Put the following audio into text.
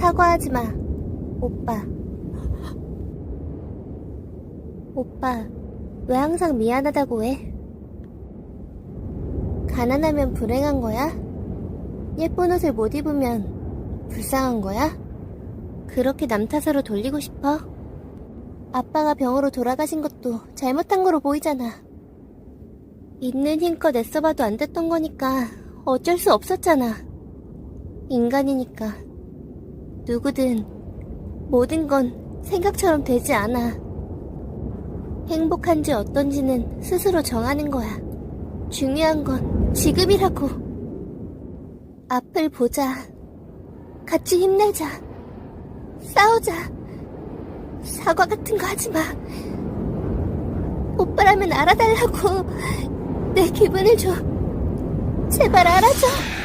사과하지 마, 오빠. 오빠, 왜 항상 미안하다고 해? 가난하면 불행한 거야? 예쁜 옷을 못 입으면 불쌍한 거야? 그렇게 남 탓으로 돌리고 싶어? 아빠가 병으로 돌아가신 것도 잘못한 거로 보이잖아. 있는 힘껏 애써봐도 안 됐던 거니까 어쩔 수 없었잖아. 인간이니까. 누구든 모든 건 생각처럼 되지 않아. 행복한지 어떤지는 스스로 정하는 거야. 중요한 건 지금이라고. 앞을 보자. 같이 힘내자. 싸우자. 사과 같은 거 하지 마. 오빠라면 알아달라고. 내 기분을 좀. 제발 알아줘.